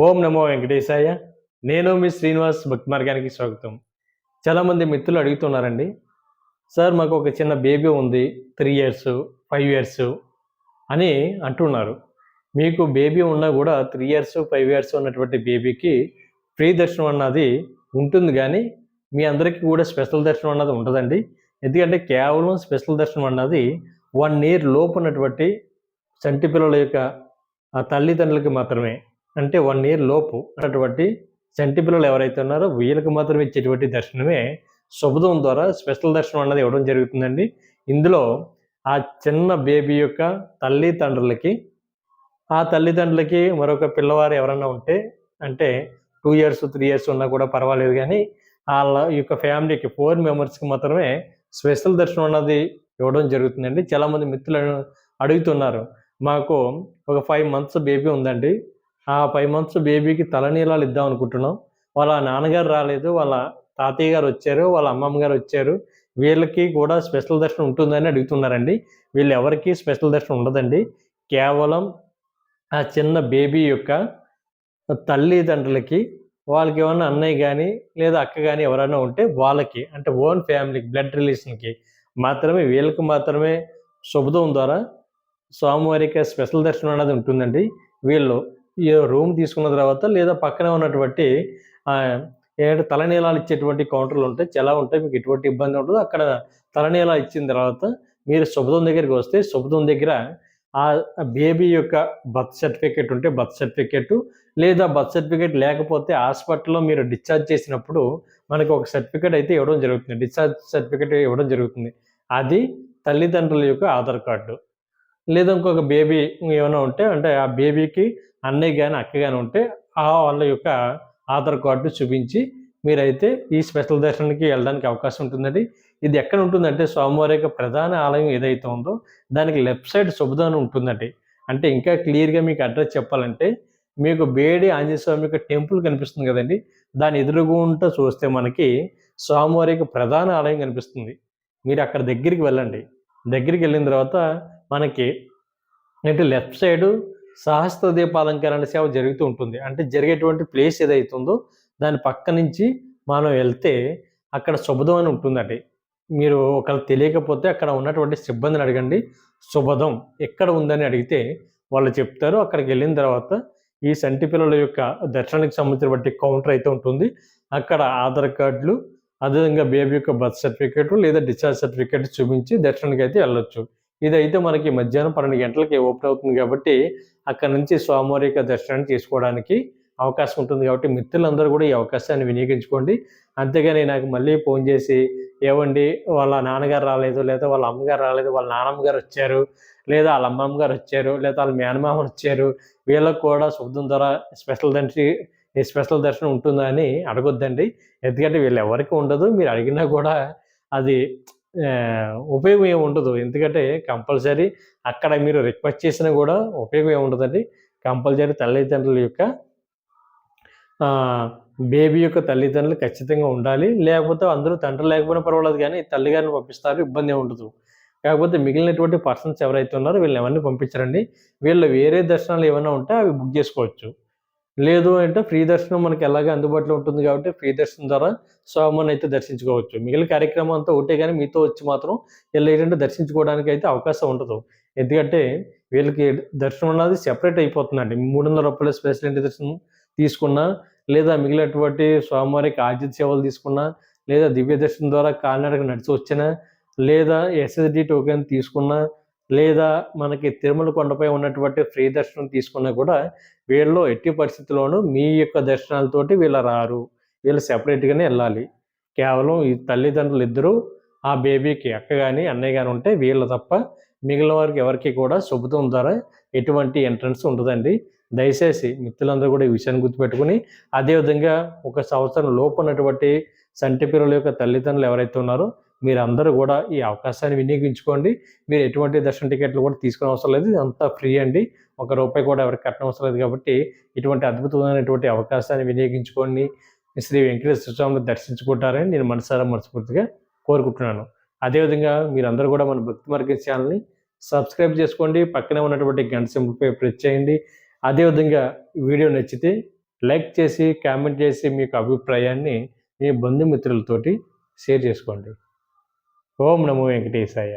ఓం నమో వెంకటేశాయ. నేను మీ శ్రీనివాస్ భక్తి మార్గానికి స్వాగతం. చాలామంది మిత్రులు అడుగుతున్నారండి సార్ మాకు ఒక చిన్న బేబీ ఉంది త్రీ ఇయర్స్ ఫైవ్ ఇయర్స్ అని అంటున్నారు. మీకు బేబీ ఉన్నా కూడా త్రీ ఇయర్స్ ఫైవ్ ఇయర్స్ ఉన్నటువంటి బేబీకి ఫ్రీ దర్శనం అన్నది ఉంటుంది కానీ మీ అందరికీ కూడా స్పెషల్ దర్శనం అన్నది ఉంటుందండి ఎందుకంటే కేవలం స్పెషల్ దర్శనం అన్నది వన్ ఇయర్ లోపు ఉన్నటువంటి చంటి పిల్లల యొక్క ఆ తల్లిదండ్రులకి మాత్రమే. అంటే వన్ ఇయర్ లోపు అటువంటి చంటి పిల్లలు ఎవరైతే ఉన్నారో వీళ్ళకి మాత్రమే ఇచ్చేటువంటి దర్శనమే శుభదం ద్వారా స్పెషల్ దర్శనం అన్నది ఇవ్వడం జరుగుతుందండి. ఇందులో ఆ చిన్న బేబీ యొక్క తల్లిదండ్రులకి ఆ తల్లిదండ్రులకి మరొక పిల్లవారు ఎవరన్నా ఉంటే అంటే టూ ఇయర్స్ త్రీ ఇయర్స్ ఉన్నా కూడా పర్వాలేదు కానీ వాళ్ళ యొక్క ఫ్యామిలీకి ఫోర్ మెంబర్స్కి మాత్రమే స్పెషల్ దర్శనం అన్నది ఇవ్వడం జరుగుతుందండి. చాలామంది మిత్రులను అడుగుతున్నారు. మాకు ఒక ఫైవ్ మంత్స్ బేబీ ఉందండి. ఆ ఫైవ్ మంత్స్ బేబీకి తలనీలాలు ఇద్దాం అనుకుంటున్నాం. వాళ్ళ నాన్నగారు రాలేదు వాళ్ళ తాతయ్య గారు వచ్చారు వాళ్ళ అమ్మమ్మ గారు వచ్చారు. వీళ్ళకి కూడా స్పెషల్ దర్శనం ఉంటుందని అడుగుతున్నారండి. వీళ్ళు ఎవరికి స్పెషల్ దర్శనం ఉండదండి. కేవలం ఆ చిన్న బేబీ యొక్క తల్లిదండ్రులకి వాళ్ళకి ఏమన్నా అన్నయ్య కానీ లేదా అక్క కానీ ఎవరైనా ఉంటే వాళ్ళకి అంటే ఓన్ ఫ్యామిలీకి బ్లడ్ రిలేషన్కి మాత్రమే వీళ్ళకి మాత్రమే శుభదం ద్వారా స్వామివారికి స్పెషల్ దర్శనం అనేది ఉంటుందండి. వీళ్ళు రూమ్ తీసుకున్న తర్వాత లేదా పక్కనే ఉన్నటువంటి ఏంటంటే తలనీలాలు ఇచ్చేటువంటి కౌంటర్లు ఉంటాయి చాలా ఉంటాయి. మీకు ఎటువంటి ఇబ్బంది ఉండదు. అక్కడ తలనీలా ఇచ్చిన తర్వాత మీరు శుభదం దగ్గరికి వస్తే శుభదం దగ్గర ఆ బేబీ యొక్క బర్త్ సర్టిఫికేట్ ఉంటే బర్త్ సర్టిఫికేట్ లేదా బర్త్ సర్టిఫికేట్ లేకపోతే హాస్పిటల్లో మీరు డిశ్చార్జ్ చేసినప్పుడు మనకు ఒక సర్టిఫికేట్ అయితే ఇవ్వడం జరుగుతుంది. డిశ్చార్జ్ సర్టిఫికేట్ ఇవ్వడం జరుగుతుంది. అది తల్లిదండ్రుల యొక్క ఆధార్ కార్డు. లేదా ఇంకొక బేబీ ఏమైనా ఉంటే అంటే ఆ బేబీకి అన్నయ్య కానీ అక్క కానీ ఉంటే ఆ వాళ్ళ యొక్క ఆధార్ కార్డు చూపించి మీరైతే ఈ స్పెషల్ దర్శనానికి వెళ్ళడానికి అవకాశం ఉంటుందండి. ఇది ఎక్కడ ఉంటుందంటే స్వామివారి యొక్క ప్రధాన ఆలయం ఏదైతే ఉందో దానికి లెఫ్ట్ సైడ్ శుభదానం ఉంటుందండి. అంటే ఇంకా క్లియర్గా మీకు అడ్రస్ చెప్పాలంటే మీకు బేడి ఆంజనేయ స్వామి యొక్క టెంపుల్ కనిపిస్తుంది కదండి. దాని ఎదురుగుంటూ చూస్తే మనకి స్వామివారి యొక్క ప్రధాన ఆలయం కనిపిస్తుంది. మీరు అక్కడ దగ్గరికి వెళ్ళండి. దగ్గరికి వెళ్ళిన తర్వాత మనకి అంటే లెఫ్ట్ సైడు సహస్ర దీపాలంకరణ సేవ జరుగుతూ ఉంటుంది. అంటే జరిగేటువంటి ప్లేస్ ఏదైతుందో దాని పక్క నుంచి మనం వెళ్తే అక్కడ శుభదం అని ఉంటుందండి మీరు ఒకవేళ తెలియకపోతే అక్కడ ఉన్నటువంటి సిబ్బందిని అడగండి. శుభదం ఎక్కడ ఉందని అడిగితే వాళ్ళు చెప్తారు. అక్కడికి వెళ్ళిన తర్వాత ఈ సంటి పిల్లల యొక్క దర్శనానికి సంబంధించినటువంటి కౌంటర్ అయితే ఉంటుంది. అక్కడ ఆధార్ కార్డులు అదేవిధంగా బేబీ యొక్క బర్త్ సర్టిఫికేట్ లేదా డిశ్చార్జ్ సర్టిఫికేట్ చూపించి దర్శనానికి అయితే వెళ్ళొచ్చు. ఇదైతే మనకి మధ్యాహ్నం పన్నెండు గంటలకి ఓపెన్ అవుతుంది కాబట్టి అక్కడ నుంచి స్వామివారి యొక్క దర్శనాన్ని చేసుకోవడానికి అవకాశం ఉంటుంది కాబట్టి మిత్రులందరూ కూడా ఈ అవకాశాన్ని వినియోగించుకోండి. అంతేగాని నాకు మళ్ళీ ఫోన్ చేసి ఏవండి వాళ్ళ నాన్నగారు రాలేదు లేదా వాళ్ళ అమ్మగారు రాలేదు వాళ్ళ నాన్నమ్మ గారు వచ్చారు లేదా వాళ్ళ అమ్మమ్మ గారు వచ్చారు లేదా వాళ్ళ మేనమామ వచ్చారు వీళ్ళకు కూడా శుద్ధం ద్వారా స్పెషల్ దర్శనం స్పెషల్ దర్శనం ఉంటుందా అని అడగొద్దండి. ఎందుకంటే వీళ్ళు ఎవరికి ఉండదు మీరు అడిగినా కూడా అది ఉపయోగం ఏమి ఉండదు. ఎందుకంటే కంపల్సరీ అక్కడ మీరు రిక్వెస్ట్ చేసినా కూడా ఉపయోగం ఏమి ఉండదండి. కంపల్సరీ తల్లిదండ్రుల యొక్క బేబీ యొక్క తల్లిదండ్రులు ఖచ్చితంగా ఉండాలి. లేకపోతే అందరూ తండ్రి లేకపోయినా పర్వాలేదు కానీ తల్లిగారిని పంపిస్తారు. ఇబ్బంది ఉండదు. కాకపోతే మిగిలినటువంటి పర్సన్స్ ఎవరైతే ఉన్నారో వీళ్ళని ఎవరిని పంపించరండి. వీళ్ళు వేరే దర్శనాలు ఏమైనా ఉంటే అవి బుక్ చేసుకోవచ్చు. లేదు అంటే ఫ్రీ దర్శనం మనకి ఎలాగ అందుబాటులో ఉంటుంది కాబట్టి ఫ్రీ దర్శనం ద్వారా స్వామిని అయితే దర్శించుకోవచ్చు. మిగిలిన కార్యక్రమం అంతా ఒకటే కానీ మీతో వచ్చి మాత్రం వీళ్ళు ఏంటంటే దర్శించుకోవడానికి అయితే అవకాశం ఉండదు. ఎందుకంటే వీళ్ళకి దర్శనం అన్నది సెపరేట్ అయిపోతుందండి. మూడు వందల రూపాయల స్పెషల్ దర్శనం తీసుకున్నా లేదా మిగిలినటువంటి స్వామివారికి ఆర్జిత సేవలు తీసుకున్నా లేదా దివ్య దర్శనం ద్వారా కాలినడక నడిచి వచ్చినా లేదా ఎస్ఎస్డి టోకెన్ తీసుకున్నా లేదా మనకి తిరుమల కొండపై ఉన్నటువంటి ఫ్రీ దర్శనం తీసుకున్నా కూడా వీళ్ళు ఎట్టి పరిస్థితుల్లోనూ మీ యొక్క దర్శనాలతోటి వీళ్ళు రారు. వీళ్ళు సెపరేట్గానే వెళ్ళాలి. కేవలం ఈ తల్లిదండ్రులు ఇద్దరు ఆ బేబీకి అక్క కానీ అన్నయ్య కానీ ఉంటే వీళ్ళు తప్ప మిగిలిన వారికి ఎవరికి కూడా శుభతం ద్వారా ఎటువంటి ఎంట్రన్స్ ఉండదండి. దయచేసి మిత్రులందరూ కూడా ఈ విషయాన్ని గుర్తుపెట్టుకుని అదేవిధంగా ఒక సంవత్సరం లోపు ఉన్నటువంటి సంటి పిల్లల యొక్క తల్లిదండ్రులు ఎవరైతే ఉన్నారో మీరందరూ కూడా ఈ అవకాశాన్ని వినియోగించుకోండి. మీరు ఎటువంటి దర్శన టికెట్లు కూడా తీసుకునే అవసరం లేదు. అంతా ఫ్రీ అండి. ఒక రూపాయి కూడా ఎవరికి కట్టడం అవసరం లేదు కాబట్టి ఇటువంటి అద్భుతమైనటువంటి అవకాశాన్ని వినియోగించుకొని శ్రీ వెంకటేశ్వర స్వామిని దర్శించుకుంటారని నేను మనసారా మనస్ఫూర్తిగా కోరుకుంటున్నాను. అదేవిధంగా మీరందరూ కూడా మన భక్తి మార్గం ఛానల్ని సబ్స్క్రైబ్ చేసుకోండి. పక్కనే ఉన్నటువంటి గంట సింబల్పై ప్రెస్ చేయండి. అదేవిధంగా వీడియో నచ్చితే లైక్ చేసి కామెంట్ చేసి మీకు అభిప్రాయాన్ని మీ బంధుమిత్రులతోటి షేర్ చేసుకోండి. ఓం నమో వెంకటేశాయ